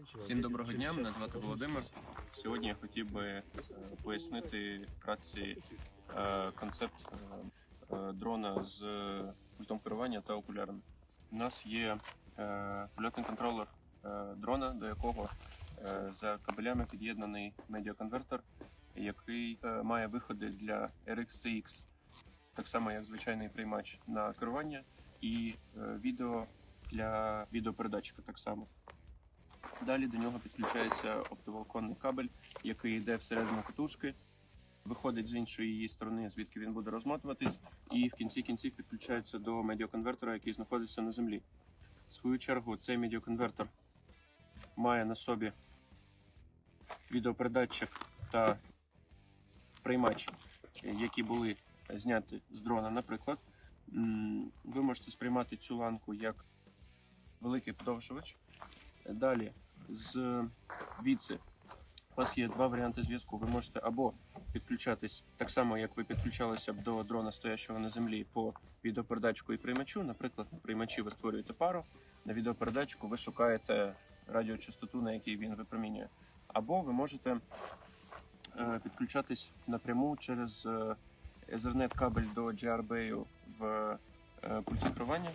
Всім доброго дня, мене звати Володимир. Сьогодні я хотів би е, пояснити вкратці е, концепт е, дрона з пультом керування та окулярами. У нас є польотний контролер дрона, до якого за кабелями під'єднаний медіаконвертер, який має виходи для RX TX, так само як звичайний приймач на керування, і відео для відеопередатчика так само. Далі до нього підключається оптоволоконний кабель, який йде всередину катушки, виходить з іншої її сторони, звідки він буде розмотуватись, і в кінці кінців підключається до медіаконвертера, який знаходиться на землі. В свою чергу, цей медіаконвертер має на собі відеопередатчик та приймач, які були зняті з дрона. Наприклад, ви можете сприймати цю ланку як великий подовжувач. Далі з віці у вас є два варіанти зв'язку. Ви можете або підключатись так само, як ви підключалися б до дрона, стоящого на землі по відеопередатчику і приймачу. Наприклад, на приймачі ви створюєте пару, на відеопередатчику ви шукаєте радіочастоту, на якій він випромінює. Або ви можете е, підключатись напряму через е, Ethernet кабель до GRB в е, пульті керування.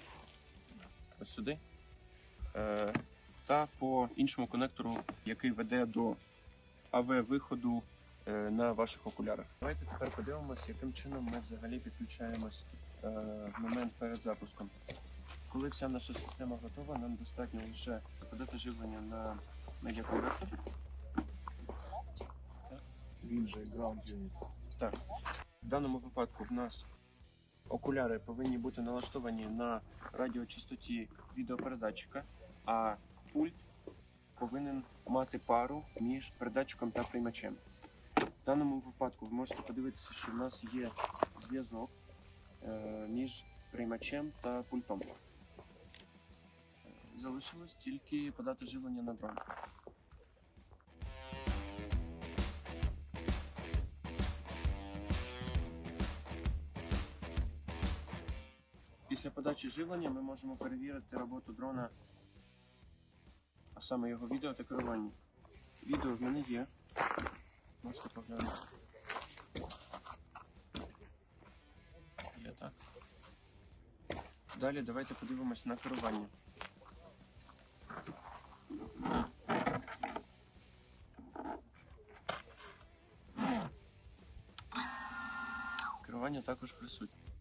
Ось сюди. Та по іншому конектору, який веде до АВ-виходу е, на ваших окулярах. Давайте тепер подивимося, яким чином ми взагалі підключаємось е, в момент перед запуском. Коли вся наша система готова, нам достатньо лише подати живлення на медіаконвертор. Він же ground unit. Так. В даному випадку в нас окуляри повинні бути налаштовані на радіочастоті відеопередатчика, а пульт повинен мати пару між передатчиком та приймачем. В даному випадку ви можете подивитися, що в нас є зв'язок е, між приймачем та пультом. Е, Залишилось тільки подати живлення на дрон. Після подачі живлення ми можемо перевірити роботу дрона, а саме його відео та керування. Відео в мене є. Можете поглянути. Є так. Далі давайте подивимось на керування. Керування також присутнє.